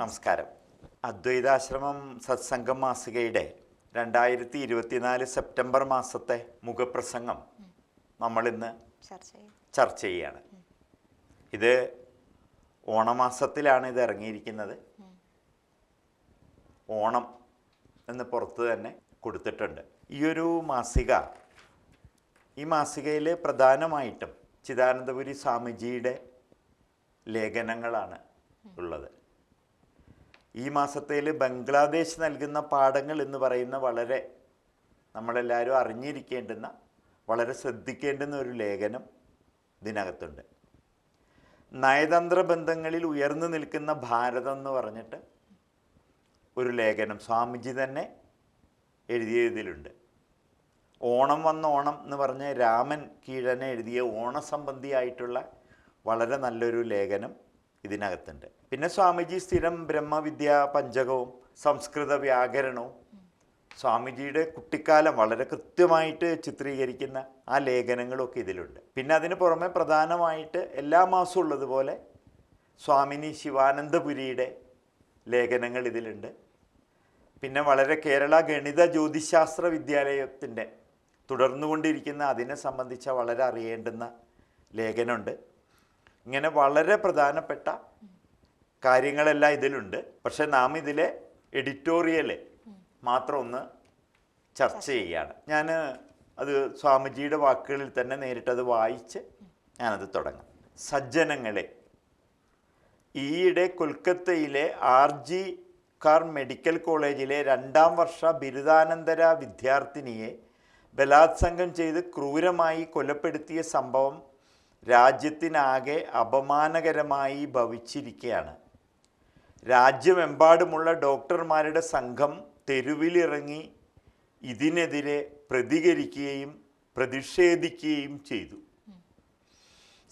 നമസ്കാരം. അദ്വൈതാശ്രമം സത്സംഗം മാസികയുടെ രണ്ടായിരത്തി ഇരുപത്തിനാല് സെപ്റ്റംബർ മാസത്തെ മുഖപ്രസംഗം നമ്മളിന്ന് ചർച്ച ചെയ്യാണ്. ഇത് ഓണമാസത്തിലാണ് ഇത് ഇറങ്ങിയിരിക്കുന്നത്. ഓണം എന്ന് പുറത്ത് തന്നെ കൊടുത്തിട്ടുണ്ട്. ഈ ഒരു മാസിക ഈ മാസികയിൽ പ്രധാനമായിട്ടും ചിദാനന്ദപുരി സ്വാമിജിയുടെ ലേഖനങ്ങളാണ് ഉള്ളത്. ഈ മാസത്തിൽ ബംഗ്ലാദേശ് നൽകുന്ന പാഠങ്ങൾ എന്ന് പറയുന്ന വളരെ നമ്മളെല്ലാവരും അറിഞ്ഞിരിക്കേണ്ടുന്ന വളരെ ശ്രദ്ധിക്കേണ്ടുന്ന ഒരു ലേഖനം ഇതിനകത്തുണ്ട്. നയതന്ത്ര ബന്ധങ്ങളിൽ ഉയർന്നു നിൽക്കുന്ന ഭാരതം എന്ന് പറഞ്ഞിട്ട് ഒരു ലേഖനം സ്വാമിജി തന്നെ എഴുതിയതിലുണ്ട്. ഓണം വന്ന ഓണം എന്ന് പറഞ്ഞ് രാമൻ കീഴനെ എഴുതിയ ഓണസംബന്ധിയായിട്ടുള്ള വളരെ നല്ലൊരു ലേഖനം ഇതിനകത്തുണ്ട്. പിന്നെ സ്വാമിജി സ്ഥിരം ബ്രഹ്മവിദ്യ പഞ്ചകവും സംസ്കൃത വ്യാകരണവും. സ്വാമിജിയുടെ കുട്ടിക്കാലം വളരെ കൃത്യമായിട്ട് ചിത്രീകരിക്കുന്ന ആ ലേഖനങ്ങളൊക്കെ ഇതിലുണ്ട്. പിന്നെ അതിന് പുറമെ പ്രധാനമായിട്ട് എല്ലാ മാസവും ഉള്ളതുപോലെ സ്വാമിനി ശിവാനന്ദപുരിയുടെ ലേഖനങ്ങൾ ഇതിലുണ്ട്. പിന്നെ വളരെ കേരള ഗണിത ജ്യോതിശാസ്ത്ര വിദ്യാലയത്തിന്റെ തുടർന്നുകൊണ്ടിരിക്കുന്ന അതിനെ സംബന്ധിച്ച വളരെ അറിയേണ്ടുന്ന ലേഖനമുണ്ട്. ഇങ്ങനെ വളരെ പ്രധാനപ്പെട്ട കാര്യങ്ങളെല്ലാം ഇതിലുണ്ട്. പക്ഷെ നാം ഇതിലെ എഡിറ്റോറിയൽ മാത്രം ഒന്ന് ചർച്ച ചെയ്യുകയാണ്. ഞാൻ അത് സ്വാമിജിയുടെ വാക്കുകളിൽ തന്നെ നേരിട്ടത് വായിച്ച് ഞാനത് തുടങ്ങാം. സജ്ജനങ്ങളെ ഈയിടെ കൊൽക്കത്തയിലെ ആർ ജി കാർ മെഡിക്കൽ കോളേജിലെ രണ്ടാം വർഷ ബിരുദാനന്തര വിദ്യാർത്ഥിനിയെ ബലാത്സംഗം ചെയ്ത് ക്രൂരമായി കൊലപ്പെടുത്തിയ സംഭവം രാജ്യത്തിനാകെ അപമാനകരമായി ഭവിച്ചിരിക്കുകയാണ് രാജ്യമെമ്പാടുമുള്ള ഡോക്ടർമാരുടെ സംഘം തെരുവിലിറങ്ങി ഇതിനെതിരെ പ്രതികരിക്കുകയും പ്രതിഷേധിക്കുകയും ചെയ്തു.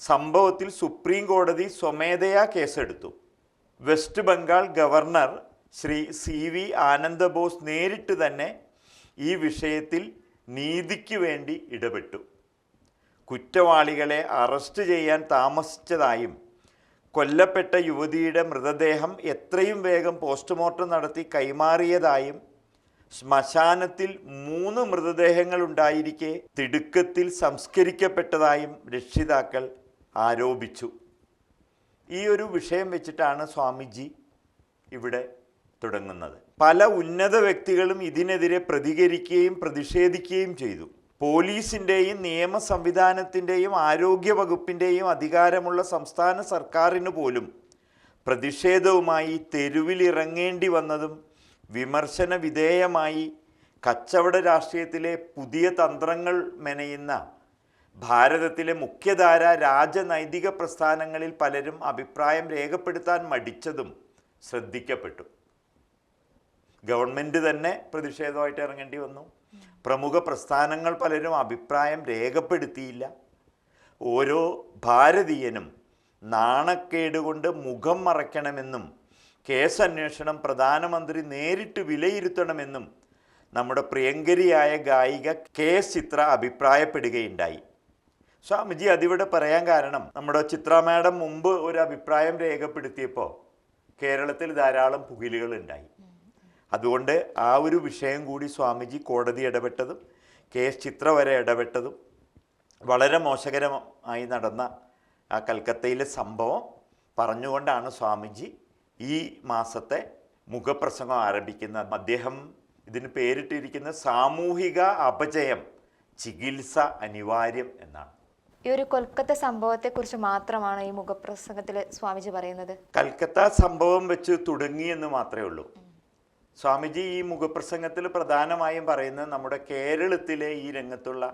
സംഭവത്തിൽ സുപ്രീം കോടതി സ്വമേധയാ കേസെടുത്തു. West Bengal governor Shri C V Ananda Bose നേരിട്ട് തന്നെ ഈ വിഷയത്തിൽ നീതിക്ക് വേണ്ടി ഇടപെട്ടു. കുറ്റവാളികളെ അറസ്റ്റ് ചെയ്യാൻ താമസിച്ചതായും കൊല്ലപ്പെട്ട യുവതിയുടെ മൃതദേഹം എത്രയും വേഗം പോസ്റ്റ്മോർട്ടം നടത്തി കൈമാറിയതായും ശ്മശാനത്തിൽ മൂന്ന് മൃതദേഹങ്ങൾ ഉണ്ടായിരിക്കെ തിടുക്കത്തിൽ സംസ്കരിക്കപ്പെട്ടതായും രക്ഷിതാക്കൾ ആരോപിച്ചു. ഈ ഒരു വിഷയം വെച്ചിട്ടാണ് സ്വാമിജി ഇവിടെ തുടങ്ങുന്നത്. പല ഉന്നത വ്യക്തികളും ഇതിനെതിരെ പ്രതികരിക്കുകയും പ്രതിഷേധിക്കുകയും ചെയ്തു. പോലീസിന്റെയും നിയമ സംവിധാനത്തിന്റെയും ആരോഗ്യ വകുപ്പിന്റെയും അധികാരമുള്ള സംസ്ഥാന സർക്കാരിന് പോലും പ്രതിഷേധവുമായി തെരുവിലിറങ്ങേണ്ടി വന്നതും വിമർശന വിധേയമായി കച്ചവട രാഷ്ട്രീയത്തിലെ പുതിയ തന്ത്രങ്ങൾ മെനയുന്ന ഭാരതത്തിലെ മുഖ്യധാര രാജനൈതിക പ്രസ്ഥാനങ്ങളിൽ പലരും അഭിപ്രായം രേഖപ്പെടുത്താൻ മടിച്ചതും ശ്രദ്ധിക്കപ്പെട്ടു. ഗവൺമെന്റ് തന്നെ പ്രതിഷേധമായിട്ട് ഇറങ്ങേണ്ടി വന്നു. പ്രമുഖ പ്രസ്ഥാനങ്ങൾ പലരും അഭിപ്രായം രേഖപ്പെടുത്തിയില്ല. ഓരോ ഭാരതീയനും നാണക്കേടുകൊണ്ട് മുഖം മറയ്ക്കണമെന്നും കേസ് അന്വേഷണം പ്രധാനമന്ത്രി നേരിട്ട് വിലയിരുത്തണമെന്നും നമ്മുടെ പ്രിയങ്കരിയായ ഗായിക കെ ചിത്ര അഭിപ്രായപ്പെടുകയുണ്ടായി. സ്വാമിജി അതിവിടെ പറയാൻ കാരണം നമ്മുടെ ചിത്ര മാഡം മുമ്പ് ഒരു അഭിപ്രായം രേഖപ്പെടുത്തിയപ്പോൾ കേരളത്തിൽ ധാരാളം പുകിലുകൾ ഉണ്ടായി. അതുകൊണ്ട് ആ ഒരു വിഷയം കൂടി സ്വാമിജി കോടതി ഇടപെട്ടതും കെ എസ് ചിത്ര വരെ ഇടപെട്ടതും വളരെ മോശകരമായി നടന്ന ആ കൽക്കത്തയിലെ സംഭവം പറഞ്ഞുകൊണ്ടാണ് സ്വാമിജി ഈ മാസത്തെ മുഖപ്രസംഗം ആരംഭിക്കുന്നത്. അദ്ദേഹം ഇതിന് പേരിട്ടിരിക്കുന്ന സാമൂഹിക അപജയം ചികിത്സ അനിവാര്യം എന്നാണ്. ഈ ഒരു കൊൽക്കത്ത സംഭവത്തെക്കുറിച്ച് മാത്രമാണ് ഈ മുഖപ്രസംഗത്തിൽ സ്വാമിജി പറയുന്നത്? കൽക്കത്ത സംഭവം വെച്ച് തുടങ്ങി എന്ന് മാത്രമേ ഉള്ളൂ. സ്വാമിജി ഈ മുഖപ്രസംഗത്തിൽ പ്രധാനമായും പറയുന്നത് നമ്മുടെ കേരളത്തിലെ ഈ രംഗത്തുള്ള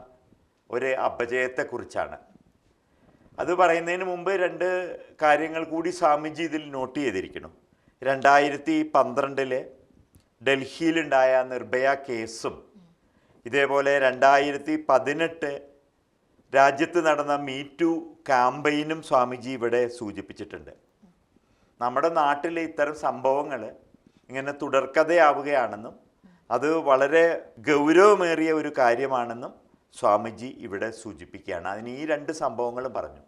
ഒരു അപജയത്തെക്കുറിച്ചാണ്. അത് പറയുന്നതിന് മുമ്പ് രണ്ട് കാര്യങ്ങൾ കൂടി സ്വാമിജി ഇതിൽ നോട്ട് ചെയ്തിരിക്കുന്നു. രണ്ടായിരത്തി പന്ത്രണ്ടിലെ ഡൽഹിയിലുണ്ടായ നിർഭയ കേസും ഇതേപോലെ രണ്ടായിരത്തി പതിനെട്ട് രാജ്യത്ത് നടന്ന മീറ്റു ക്യാമ്പയിനും സ്വാമിജി ഇവിടെ സൂചിപ്പിച്ചിട്ടുണ്ട്. നമ്മുടെ നാട്ടിലെ ഇത്തരം സംഭവങ്ങൾ ഇങ്ങനെ തുടർക്കഥയാവുകയാണെന്നും അത് വളരെ ഗൗരവമേറിയ ഒരു കാര്യമാണെന്നും സ്വാമിജി ഇവിടെ സൂചിപ്പിക്കുകയാണ്. അതിന് ഈ രണ്ട് സംഭവങ്ങളും പറഞ്ഞു.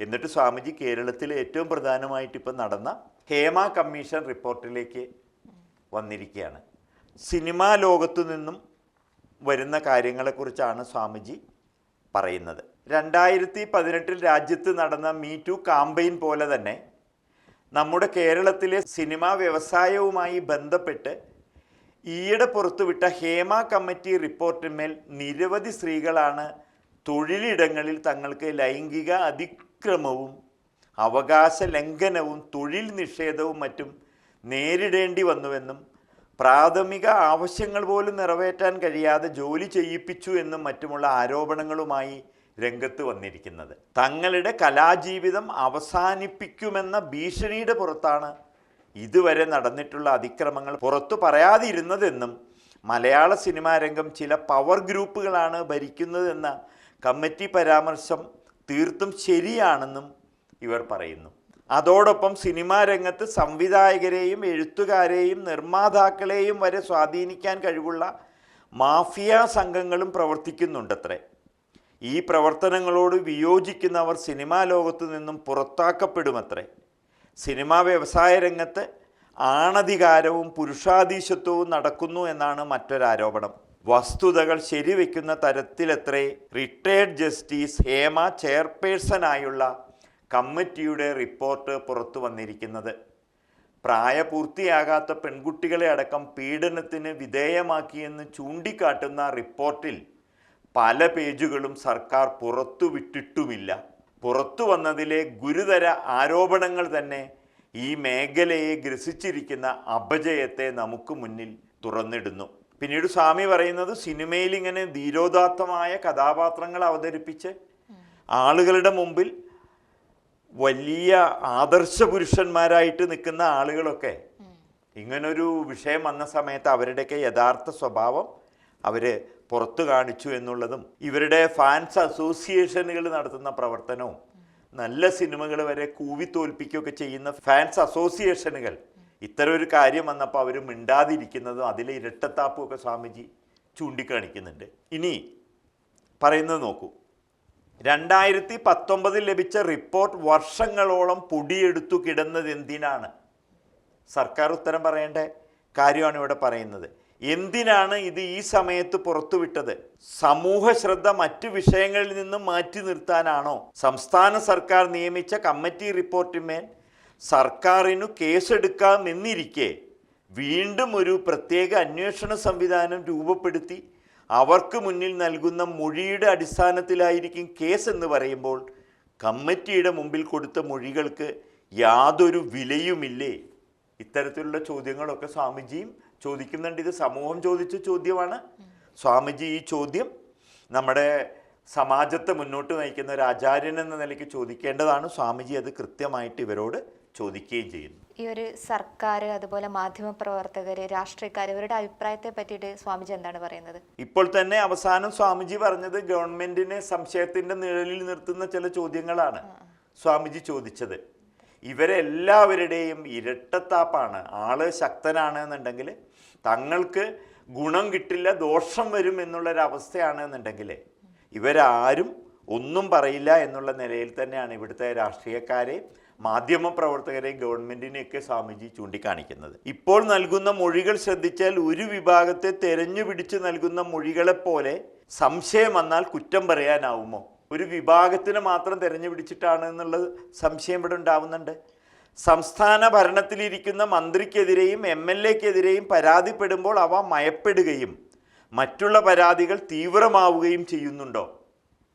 എന്നിട്ട് സ്വാമിജി കേരളത്തിൽ ഏറ്റവും പ്രധാനമായിട്ട് ഇപ്പം നടന്ന ഹേമ കമ്മീഷൻ റിപ്പോർട്ടിലേക്ക് വന്നിരിക്കുകയാണ്. സിനിമാ ലോകത്തു നിന്നും വരുന്ന കാര്യങ്ങളെക്കുറിച്ചാണ് സ്വാമിജി പറയുന്നത്. രണ്ടായിരത്തി പതിനെട്ടിൽ രാജ്യത്ത് നടന്ന മീ ടു കാമ്പയിൻ പോലെ തന്നെ നമ്മുടെ കേരളത്തിലെ സിനിമാ വ്യവസായവുമായി ബന്ധപ്പെട്ട് ഈയിടെ പുറത്തുവിട്ട ഹേമ കമ്മിറ്റി റിപ്പോർട്ടിന്മേൽ നിരവധി സ്ത്രീകളാണ് തൊഴിലിടങ്ങളിൽ തങ്ങൾക്ക് ലൈംഗിക അതിക്രമവും അവകാശ ലംഘനവും തൊഴിൽ നിഷേധവും മറ്റും നേരിടേണ്ടി വന്നുവെന്നും പ്രാഥമിക ആവശ്യങ്ങൾ പോലും നിറവേറ്റാൻ കഴിയാതെ ജോലി ചെയ്യിപ്പിച്ചു എന്നും മറ്റുമുള്ള ആരോപണങ്ങളുമായി രംഗത്ത് വന്നിരിക്കുന്നത്. തങ്ങളുടെ കലാജീവിതം അവസാനിപ്പിക്കുമെന്ന ഭീഷണിയുടെ പുറത്താണ് ഇതുവരെ നടന്നിട്ടുള്ള അതിക്രമങ്ങൾ പുറത്തു പറയാതിരുന്നതെന്നും മലയാള സിനിമാ രംഗം ചില പവർ ഗ്രൂപ്പുകളാണ് ഭരിക്കുന്നതെന്ന കമ്മിറ്റി പരാമർശം തീർത്തും ശരിയാണെന്നും ഇവർ പറയുന്നു. അതോടൊപ്പം സിനിമാ രംഗത്ത് സംവിധായകരെയും എഴുത്തുകാരെയും നിർമ്മാതാക്കളെയും വരെ സ്വാധീനിക്കാൻ കഴിവുള്ള മാഫിയ സംഘങ്ങളും പ്രവർത്തിക്കുന്നുണ്ടത്രേ. ഈ പ്രവർത്തനങ്ങളോട് വിയോജിക്കുന്നവർ സിനിമാ ലോകത്തു നിന്നും പുറത്താക്കപ്പെടുമത്രേ. സിനിമാ വ്യവസായ രംഗത്ത് ആണധികാരവും പുരുഷാധീശത്വവും നടക്കുന്നു എന്നാണ് മറ്റൊരാരോപണം. വസ്തുതകൾ ശരിവെക്കുന്ന തരത്തിലത്രേ റിട്ടയർഡ് ജസ്റ്റിസ് ഹേമ ചെയർപേഴ്സണായുള്ള കമ്മിറ്റിയുടെ റിപ്പോർട്ട് പുറത്തു വന്നിരിക്കുന്നത്. പ്രായപൂർത്തിയാകാത്ത പെൺകുട്ടികളെ അടക്കം പീഡനത്തിന് വിധേയമാക്കിയെന്ന് ചൂണ്ടിക്കാട്ടുന്ന റിപ്പോർട്ടിൽ പല പേജുകളും സർക്കാർ പുറത്തുവിട്ടിട്ടുമില്ല പുറത്തു വന്നതിലെ ഗുരുതര ആരോപണങ്ങൾ തന്നെ ഈ മേഖലയെ ഗ്രസിച്ചിരിക്കുന്ന അപജയത്തെ നമുക്ക് മുന്നിൽ തുറന്നിടുന്നു. പിന്നീട് സ്വാമി പറയുന്നത് സിനിമയിൽ ഇങ്ങനെ ധീരോദാത്തമായ കഥാപാത്രങ്ങൾ അവതരിപ്പിച്ച് ആളുകളുടെ മുമ്പിൽ വലിയ ആദർശ പുരുഷന്മാരായിട്ട് നിൽക്കുന്ന ആളുകളൊക്കെ ഇങ്ങനൊരു വിഷയം വന്ന സമയത്ത് അവരുടെയൊക്കെ യഥാർത്ഥ സ്വഭാവം അവർ പുറത്തു കാണിച്ചു എന്നുള്ളതും ഇവരുടെ ഫാൻസ് അസോസിയേഷനുകൾ നടത്തുന്ന പ്രവർത്തനവും നല്ല സിനിമകൾ വരെ കൂവി തോൽപ്പിക്കുകയൊക്കെ ചെയ്യുന്ന ഫാൻസ് അസോസിയേഷനുകൾ ഇത്തരം ഒരു കാര്യം വന്നപ്പോൾ അവർ മിണ്ടാതിരിക്കുന്നതും അതിലെ ഇരട്ടത്താപ്പും ഒക്കെ സ്വാമിജി ചൂണ്ടിക്കാണിക്കുന്നുണ്ട്. ഇനി പറയുന്നത് നോക്കൂ. രണ്ടായിരത്തി പത്തൊമ്പതിൽ ലഭിച്ച റിപ്പോർട്ട് വർഷങ്ങളോളം പൊടിയെടുത്തു കിടന്നത് എന്തിനാണ്? സർക്കാർ ഉത്തരം പറയേണ്ട? കാര്യമാണ് ഇവിടെ പറയുന്നത്. എന്തിനാണ് ഇത് ഈ സമയത്ത് പുറത്തുവിട്ടത്? സമൂഹ ശ്രദ്ധ മറ്റു വിഷയങ്ങളിൽ നിന്നും മാറ്റി നിർത്താനാണോ? സംസ്ഥാന സർക്കാർ നിയമിച്ച കമ്മിറ്റി റിപ്പോർട്ടിന്മേൽ സർക്കാരിനു കേസെടുക്കാമെന്നിരിക്കെ വീണ്ടും ഒരു പ്രത്യേക അന്വേഷണ സംവിധാനം രൂപപ്പെടുത്തി അവർക്ക് മുന്നിൽ നൽകുന്ന മൊഴിയുടെ അടിസ്ഥാനത്തിലായിരിക്കും കേസ് എന്ന് പറയുമ്പോൾ കമ്മിറ്റിയുടെ മുമ്പിൽ കൊടുത്ത മൊഴികൾക്ക് യാതൊരു വിലയുമില്ലേ? ഇത്തരത്തിലുള്ള ചോദ്യങ്ങളൊക്കെ സ്വാമിജിയും ചോദിക്കുന്നുണ്ട്. ഇത് സമൂഹം ചോദിച്ച ചോദ്യമാണ്. സ്വാമിജി ഈ ചോദ്യം നമ്മുടെ സമാജത്തെ മുന്നോട്ട് നയിക്കുന്ന ഒരു ആചാര്യൻ എന്ന നിലയ്ക്ക് ചോദിക്കേണ്ടതാണ്. സ്വാമിജി അത് കൃത്യമായിട്ട് ഇവരോട് ചോദിക്കുകയും ചെയ്യുന്നു. ഈ ഒരു സർക്കാർ അതുപോലെ മാധ്യമ പ്രവർത്തകർ രാഷ്ട്രീയക്കാർ ഇവരുടെ അഭിപ്രായത്തെ പറ്റിയിട്ട് സ്വാമിജി എന്താണ് പറയുന്നത്? ഇപ്പോൾ തന്നെ അവസാനം സ്വാമിജി പറഞ്ഞത് ഗവൺമെന്റിനെ സംശയത്തിന്റെ നിഴലിൽ നിർത്തുന്ന ചില ചോദ്യങ്ങളാണ് സ്വാമിജി ചോദിച്ചത്. ഇവരെല്ലാവരുടെയും ഇരട്ടത്താപ്പാണ്. ആൾ ശക്തനാണ് എന്നുണ്ടെങ്കിൽ തങ്ങൾക്ക് ഗുണം കിട്ടില്ല ദോഷം വരും എന്നുള്ളൊരവസ്ഥയാണ് എന്നുണ്ടെങ്കിൽ ഇവരാരും ഒന്നും പറയില്ല എന്നുള്ള നിലയിൽ തന്നെയാണ് ഇവിടുത്തെ രാഷ്ട്രീയക്കാരെ മാധ്യമപ്രവർത്തകരെയും ഗവൺമെന്റിനെയൊക്കെ സ്വാമിജി ചൂണ്ടിക്കാണിക്കുന്നത്. ഇപ്പോൾ നൽകുന്ന മൊഴികൾ ശ്രദ്ധിച്ചാൽ ഒരു വിഭാഗത്തെ തെരഞ്ഞു പിടിച്ച് നൽകുന്ന മൊഴികളെപ്പോലെ സംശയം വന്നാൽ കുറ്റം പറയാനാവുമോ? ഒരു വിഭാഗത്തിന് മാത്രം തിരഞ്ഞു പിടിച്ചിട്ടാണ് എന്നുള്ളത് സംശയം ഇവിടെ ഉണ്ടാവുന്നുണ്ട്. സംസ്ഥാന ഭരണത്തിലിരിക്കുന്ന മന്ത്രിക്കെതിരെയും എം എൽ എക്കെതിരെയും പരാതിപ്പെടുമ്പോൾ അവ മയപ്പെടുകയും മറ്റുള്ള പരാതികൾ തീവ്രമാവുകയും ചെയ്യുന്നുണ്ടോ?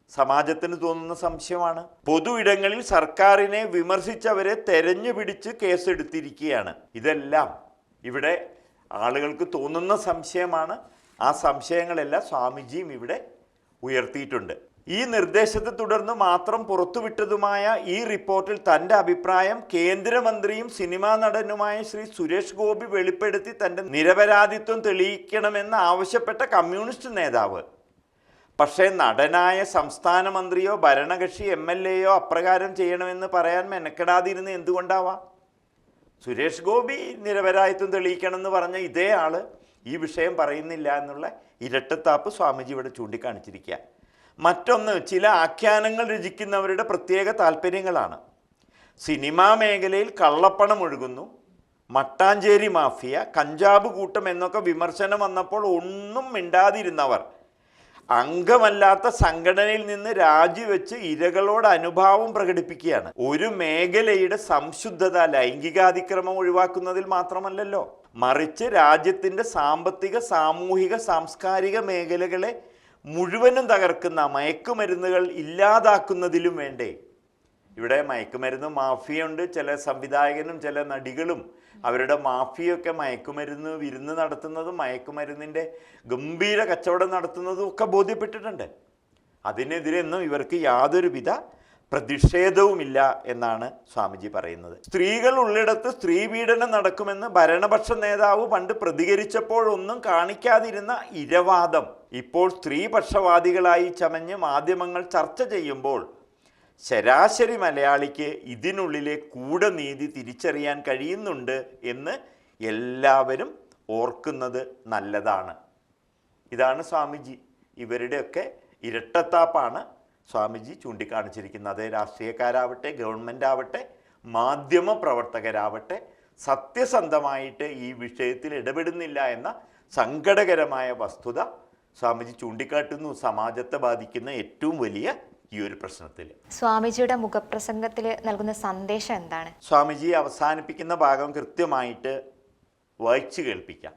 സമാജത്തിന് തോന്നുന്ന സംശയമാണ്. പൊതു ഇടങ്ങളിൽ സർക്കാരിനെ വിമർശിച്ചവരെ തെരഞ്ഞു പിടിച്ച് കേസെടുത്തിരിക്കുകയാണ്. ഇതെല്ലാം ഇവിടെ ആളുകൾക്ക് തോന്നുന്ന സംശയമാണ്. ആ സംശയങ്ങളെല്ലാം സ്വാമിജിയും ഇവിടെ ഉയർത്തിയിട്ടുണ്ട്. ഈ നിർദ്ദേശത്തെ തുടർന്ന് മാത്രം പുറത്തുവിട്ടതുമായ ഈ റിപ്പോർട്ടിൽ തന്റെ അഭിപ്രായം കേന്ദ്രമന്ത്രിയും സിനിമാ നടനുമായ ശ്രീ സുരേഷ് ഗോപി വെളിപ്പെടുത്തി തന്റെ നിരപരാധിത്വം തെളിയിക്കണമെന്ന് ആവശ്യപ്പെട്ട കമ്മ്യൂണിസ്റ്റ് നേതാവ്. പക്ഷേ നടനായ സംസ്ഥാന മന്ത്രിയോ ഭരണകക്ഷി എം എൽ എയോ അപ്രകാരം ചെയ്യണമെന്ന് പറയാൻ മെനക്കെടാതിരുന്ന് എന്തുകൊണ്ടാവാം? സുരേഷ് ഗോപി നിരപരാധിത്വം തെളിയിക്കണമെന്ന് പറഞ്ഞ ഇതേ ആൾ ഈ വിഷയം പറയുന്നില്ല എന്നുള്ള ഇരട്ടത്താപ്പ് സ്വാമിജി ഇവിടെ ചൂണ്ടിക്കാണിച്ചിരിക്കുക മറ്റൊന്ന് ചില ആഖ്യാനങ്ങൾ രചിക്കുന്നവരുടെ പ്രത്യേക താല്പര്യങ്ങളാണ്. സിനിമാ മേഖലയിൽ കള്ളപ്പണം ഒഴുകുന്നു മട്ടാഞ്ചേരി മാഫിയ കഞ്ചാബ് കൂട്ടം എന്നൊക്കെ വിമർശനം വന്നപ്പോൾ ഒന്നും മിണ്ടാതിരുന്നവർ. അംഗമല്ലാത്ത സംഘടനയിൽ നിന്ന് രാജിവെച്ച് ഇരകളോട് അനുഭാവം പ്രകടിപ്പിക്കുകയാണ്. ഒരു മേഖലയുടെ സംശുദ്ധത ലൈംഗികാതിക്രമം ഒഴിവാക്കുന്നതിൽ മാത്രമല്ലല്ലോ. മറിച്ച് രാജ്യത്തിന്റെ സാമ്പത്തിക സാമൂഹിക സാംസ്കാരിക മേഖലകളെ മുഴുവനും തകർക്കുന്ന മയക്കുമരുന്നുകൾ ഇല്ലാതാക്കുന്നതിലും വേണ്ടേ? ഇവിടെ മയക്കുമരുന്ന് മാഫിയുണ്ട് ചില സംവിധായകനും ചില നടികളും അവരുടെ മാഫിയൊക്കെ മയക്കുമരുന്ന് വിരുന്ന് നടത്തുന്നതും മയക്കുമരുന്നിന്റെ ഗംഭീര കച്ചവടം നടത്തുന്നതും ഒക്കെ ബോധ്യപ്പെട്ടിട്ടുണ്ട്. അതിനെതിരെയൊന്നും ഇവർക്ക് യാതൊരുവിധ പ്രതിഷേധവുമില്ല എന്നാണ് സ്വാമിജി പറയുന്നത്. സ്ത്രീകൾ ഉള്ളിടത്ത് സ്ത്രീ പീഡനം നടക്കുമെന്ന് ഭരണപക്ഷ നേതാവ് പണ്ട് പ്രതികരിച്ചപ്പോഴൊന്നും കാണിക്കാതിരുന്ന ഇരവാദം ഇപ്പോൾ സ്ത്രീപക്ഷവാദികളായി ചമഞ്ഞ് മാധ്യമങ്ങൾ ചർച്ച ചെയ്യുമ്പോൾ ശരാശരി മലയാളിക്ക് ഇതിനുള്ളിലെ കൂടനീതി തിരിച്ചറിയാൻ കഴിയുന്നുണ്ട് എന്ന് എല്ലാവരും ഓർക്കുന്നത് നല്ലതാണ്. ഇതാണ് സ്വാമിജി ഇവരുടെയൊക്കെ ഇരട്ടത്താപ്പാണ് സ്വാമിജി ചൂണ്ടിക്കാണിച്ചിരിക്കുന്നത് രാഷ്ട്രീയക്കാരാവട്ടെ ഗവൺമെന്റ് ആവട്ടെ മാധ്യമ പ്രവർത്തകരാവട്ടെ സത്യസന്ധമായിട്ട് ഈ വിഷയത്തിൽ ഇടപെടുന്നില്ല എന്ന സങ്കടകരമായ വസ്തുത സ്വാമിജി ചൂണ്ടിക്കാട്ടുന്നു. സമാജത്തെ ബാധിക്കുന്ന ഏറ്റവും വലിയ ഈ ഒരു പ്രശ്നത്തിൽ. സ്വാമിജിയുടെ മുഖപ്രസംഗത്തിൽ നൽകുന്ന സന്ദേശം എന്താണ്? സ്വാമിജി അവസാനിപ്പിക്കുന്ന ഭാഗം കൃത്യമായിട്ട് വായിച്ചു കേൾപ്പിക്കാം.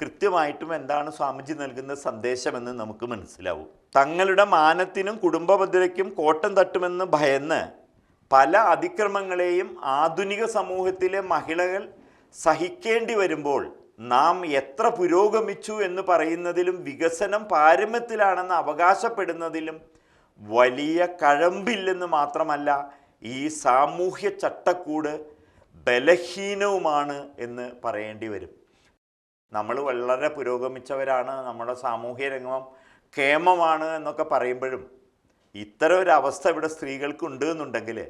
കൃത്യമായിട്ടും എന്താണ് സ്വാമിജി നൽകുന്ന സന്ദേശമെന്ന് നമുക്ക് മനസ്സിലാവും. തങ്ങളുടെ മാനത്തിനും കുടുംബഭദ്രയ്ക്കും കോട്ടം തട്ടുമെന്ന് ഭയന്ന് പല അതിക്രമങ്ങളെയും ആധുനിക സമൂഹത്തിലെ മഹിളകൾ സഹിക്കേണ്ടി വരുമ്പോൾ നാം എത്ര പുരോഗമിച്ചു എന്ന് പറയുന്നതിലും വികസനം പാരമ്യത്തിലാണെന്ന് അവകാശപ്പെടുന്നതിലും വലിയ കഴമ്പില്ലെന്ന് മാത്രമല്ല ഈ സാമൂഹ്യ ചട്ടക്കൂട് ബലഹീനവുമാണ് എന്ന് പറയേണ്ടി വരും. നമ്മൾ വളരെ പുരോഗമിച്ചവരാണ് നമ്മുടെ സാമൂഹ്യ രംഗം കേമമാണ് എന്നൊക്കെ പറയുമ്പോഴും ഇത്തരം ഒരു അവസ്ഥ ഇവിടെ സ്ത്രീകൾക്കുണ്ട് എന്നുണ്ടെങ്കിൽ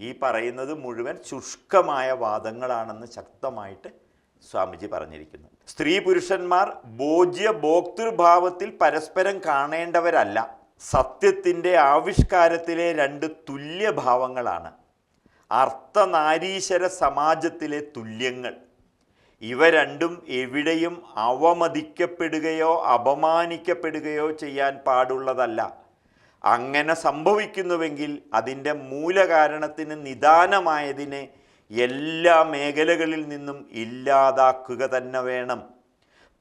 ഈ പറയുന്നത് മുഴുവൻ ശുഷ്കമായ വാദങ്ങളാണെന്ന് ശക്തമായിട്ട് സ്വാമിജി പറഞ്ഞിരിക്കുന്നു. സ്ത്രീ പുരുഷന്മാർ ബോജ്യ ഭോക്തൃഭാവത്തിൽ പരസ്പരം കാണേണ്ടവരല്ല. സത്യത്തിന്റെ ആവിഷ്കാരത്തിലെ രണ്ട് തുല്യഭാവങ്ങളാണ്. അർത്ഥനാരീശ്വര സമാജത്തിലെ തുല്യങ്ങൾ. ഇവ രണ്ടും എവിടെയും അവമതിക്കപ്പെടുകയോ അപമാനിക്കപ്പെടുകയോ ചെയ്യാൻ പാടുള്ളതല്ല. അങ്ങനെ സംഭവിക്കുന്നുവെങ്കിൽ അതിന്റെ മൂലകാരണത്തിന് നിദാനമായതിനെ എല്ലാ മേഖലകളിൽ നിന്നും ഇല്ലാതാക്കുക തന്നെ വേണം.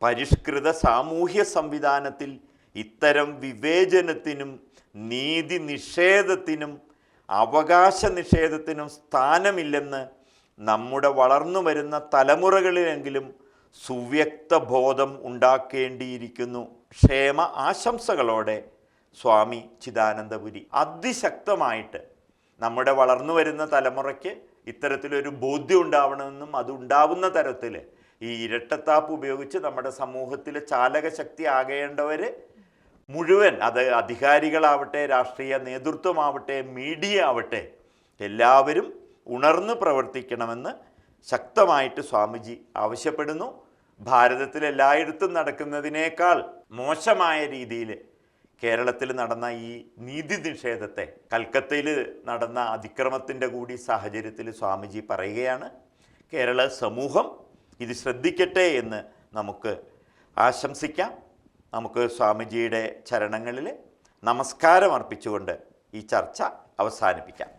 പരിഷ്കൃത സാമൂഹ്യ സംവിധാനത്തിൽ ഇത്തരം വിവേചനത്തിനും നീതി നിഷേധത്തിനും അവകാശ നിഷേധത്തിനും സ്ഥാനമില്ലെന്ന് നമ്മുടെ വളർന്നു വരുന്ന തലമുറകളിലെങ്കിലും സുവ്യക്ത ബോധം ഉണ്ടാക്കേണ്ടിയിരിക്കുന്നു. ക്ഷേമ ആശംസകളോടെ സ്വാമി ചിദാനന്ദപുരി. അതിശക്തമായിട്ട് നമ്മുടെ വളർന്നു വരുന്ന തലമുറയ്ക്ക് ഇത്തരത്തിലൊരു ബോധ്യം ഉണ്ടാവണമെന്നും അത് ഉണ്ടാവുന്ന തരത്തിൽ ഈ ഇരട്ടത്താപ്പ് ഉപയോഗിച്ച് നമ്മുടെ സമൂഹത്തിലെ ചാലകശക്തി ആകേണ്ടവർ മുഴുവൻ അത് അധികാരികളാവട്ടെ രാഷ്ട്രീയ നേതൃത്വമാവട്ടെ മീഡിയ ആവട്ടെ എല്ലാവരും ഉണർന്ന് പ്രവർത്തിക്കണമെന്ന് ശക്തമായിട്ട് സ്വാമിജി ആവശ്യപ്പെടുന്നു. ഭാരതത്തിൽ എല്ലായിടത്തും നടക്കുന്നതിനേക്കാൾ മോശമായ രീതിയിൽ കേരളത്തിൽ നടന്ന ഈ നീതി നിഷേധത്തെ കൽക്കത്തയിൽ നടന്ന അതിക്രമത്തിന്റെ കൂടി സാഹചര്യത്തിൽ സ്വാമിജി പറയുകയാണ് കേരള സമൂഹം ഇത് ശ്രദ്ധിക്കട്ടെ എന്ന് നമുക്ക് ആശംസിക്കാം. നമുക്ക് സ്വാമിജിയുടെ ചരണങ്ങളിൽ നമസ്കാരം അർപ്പിച്ചുകൊണ്ട് ഈ ചർച്ച അവസാനിപ്പിക്കാം.